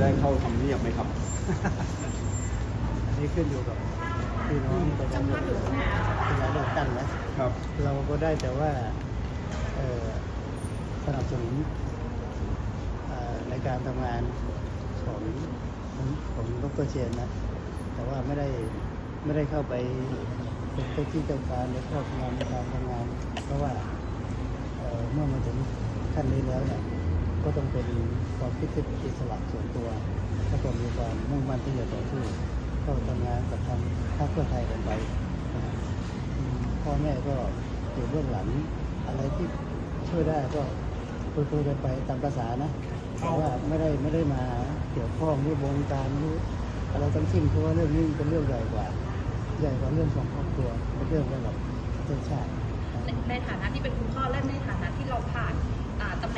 ได้เข้าทำเนียบไหมครับ อันนี้ขึ้นอยู่กับพี่น้องประชาชนที่เราเลือกตั้งนะครับ เราก็ได้แต่ว่าเอ่อสนับสนุนเอ่อในการทำงานของของของดรเชนนะ แต่ว่าไม่ได้ไม่ได้เข้าไปเป็นเจ้าที่เจ้าการในครอบงานในการทำงาน เพราะว่าเอ่อเมื่อมาถึงขั้นนี้แล้วเนี่ย ก็ต้องเป็นความคิดที่อิสระส่วนตัวแล้วก็มีความมุ่งมั่นที่จะต่อสู้เข้าทำงานกับทางพรรคเพื่อไทยกันไปพ่อแม่ก็อยู่เบื้องหลังอะไรที่ช่วยได้ก็คุยๆกันไปตามภาษานะแต่ว่าไม่ได้ไม่ได้มาเกี่ยวข้องหรือวงการหรืออะไรทั้งสิ้นเพราะว่าเรื่องนี้เป็นเรื่องใหญ่กว่า ใหญ่กว่าเรื่องของครอบครัวเป็นเรื่องระดับประเทศชาติในฐานะที่เป็นคุณพ่อและในฐานะที่เราผ่านอ่าตำแหน่ง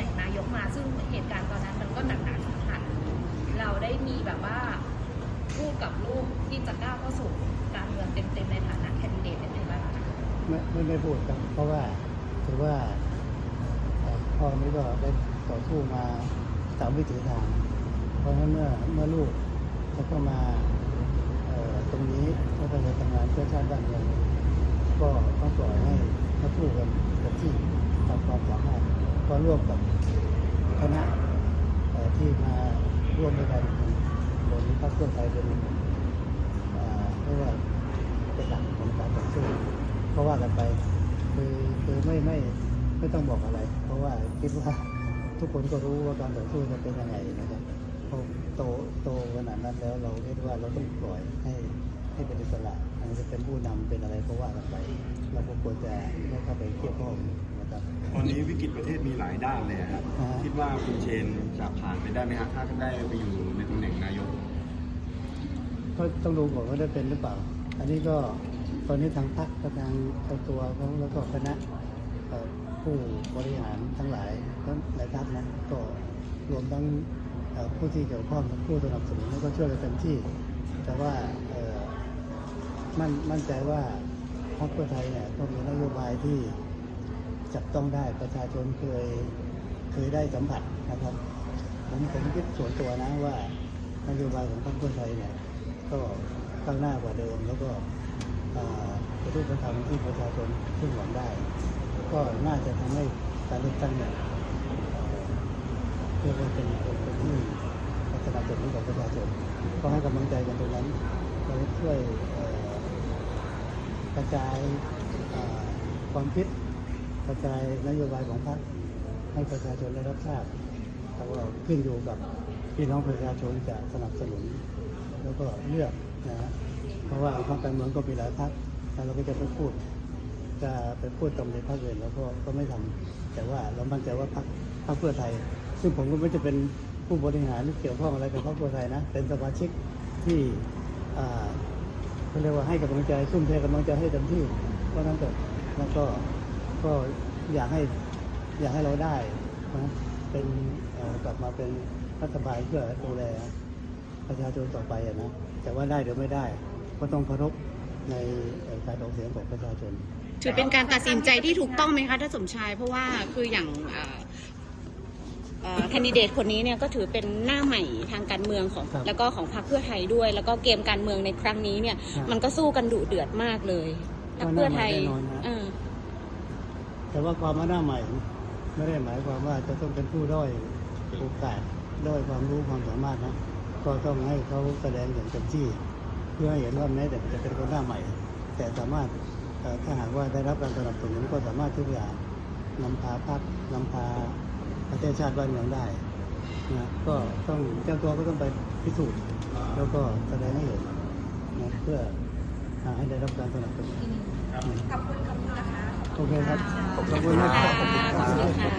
มีแบบว่าพูดกับลูกที่จะก้าวเข้าสู่การเมืองเต็มๆในฐานะแคนดิเดตยังไงบ้างคะไม่ไม่ได้พูดครับเพราะว่าถือว่าพ่อนี้ก็ได้ต่อสู้มาตามวิถีทาง เพราะฉะนั้นเมื่อเมื่อลูกเขาก็มาตรงนี้แล้วก็จะทำงานเพื่อชาติบ้านเมืองก็ต้องปล่อยให้เขาสู้กันเต็มที่ตามความสามารถก็ร่วมกับคณะที่มา ร่วมด้วยกันโดยมีพรรคเพื่อไทยเป็นเรียกว่าเป็นหลักของการต่อสู้เพราะว่ากันไปคือคือไม่ไม่ไม่ต้องบอกอะไร เพราะว่าคิดว่าทุกคนก็รู้ว่าการต่อสู้จะเป็นยังไงนะครับพอโตโตขนาดนั้นแล้วเราคิดว่าเราต้องปล่อยให้ให้เป็นอิสระอันนี้จะเป็นผู้นำเป็นอะไรก็ว่ากันไป เราก็ควรจะไม่เข้าไปเกี่ยวข้อง ตอนนี้วิกฤตประเทศมีหลายด้านเลยอะครับอ่าคิดว่าคุณเชนจะผ่านไปได้ไหมครับถ้าได้ไปอยู่ในตำแหน่งนายก ก็ต้องดูก่อนว่าได้เป็นหรือเปล่า อันนี้ก็ตอนนี้ทางพรรคกับทางทางตัวเขาแล้วก็คณะเอ่อผู้บริหารทั้งหลายทั้งหลายพรรคนะก็รวมทั้งเอ่อผู้ที่เกี่ยวข้องผู้สนับสนุนแล้วก็ช่วยกันเต็มที่ แต่ว่าเอ่อมั่นมั่นใจว่าพรรคเพื่อไทยเนี่ยก็มีนโยบายที่ จับต้องได้ประชาชนเคยเคยได้สัมผัสนะครับ ผมผมคิดส่วนตัวนะว่านโยบายของพรรคเพื่อไทยเนี่ยก็ก้าวหน้ากว่าเดิม แล้วก็อ่าเป็นรูปธรรมที่ประชาชนพึ่งหวังได้ ก็น่าจะทำให้การเลือกตั้งเนี่ยเอ่อเรียกว่าเป็นเป็นที่สนับสนุนของประชาชนก็ให้กำลังใจกันตรงนั้นเราช่วยกระจายความคิด ระจายนโยบายของพรรคให้ประชาชนได้รับทราบแล้วก็ขึ้นอยู่กับพี่น้องประชาชนจะสนับสนุน แล้วก็เลือกนะฮะเพราะว่าพรรคการเมืองก็มีหลายพรรคแล้วเราก็จะไปพูด จะไปพูดตำหนิพรรคอื่นแล้วก็ก็ไม่ทำแต่ว่าเรามั่นใจว่าพรรคพรรคเพื่อไทย ซึ่งผมก็ไม่จะเป็นผู้บริหารหรือเกี่ยวข้องอะไรกับพรรคเพื่อไทยนะเป็นสมาชิกที่เขาเรียกว่าให้กำลังใจทุ่มเทกำลังใจให้เต็มที่เพราะนั้นเถอะแล้วก็ ก็อยากให้อยากให้เราได้นะเป็นเอ่อกลับมาเป็นรัฐบาลเพื่อดูแลประชาชนต่อไปอะนะแต่ว่าได้หรือไม่ได้ ก็ต้องเคารพในเอ่อการออกเสียงของประชาชนถือเป็นการตัดสินใจที่ถูกต้องไหมคะท่านสมชาย เพราะว่าคืออย่างแคนดิเดตคนนี้เนี่ยก็ถือเป็นหน้าใหม่ทางการเมืองของครับแล้วก็ของพรรคเพื่อไทยด้วย แล้วก็เกมการเมืองในครั้งนี้เนี่ยครับมันก็สู้กันดุเดือดมากเลยพรรคเพื่อไทยก็หน้าใหม่ แต่ว่าความว่าหน้าใหม่ ไม่ได้หมายความว่าจะต้องเป็นผู้ด้อยโอกาสด้อยความรู้ความสามารถนะก็ต้องให้เขาแสดงอย่างเต็มที่ เพื่อให้เห็นว่าแม้แต่จะเป็นคนหน้าใหม่ แต่สามารถถ้าหากว่าได้รับการสนับสนุนก็สามารถที่จะนำพาพรรคนำพาประเทศชาติบ้านเมืองได้นะก็ต้องเจ้าตัวก็ต้องไปพิสูจน์แล้วก็แสดงให้เห็นนะเพื่อให้ได้รับการสนับสนุนข อบคุณขอบคุณนะคะโอเคครับขอบคุณมากครับขอบคุณค่ะ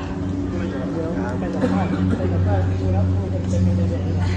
เดี๋ยวไปสัมภาษณ์ไปสัมภาษณ์ดูแล้วพูดกันเป็นยังไง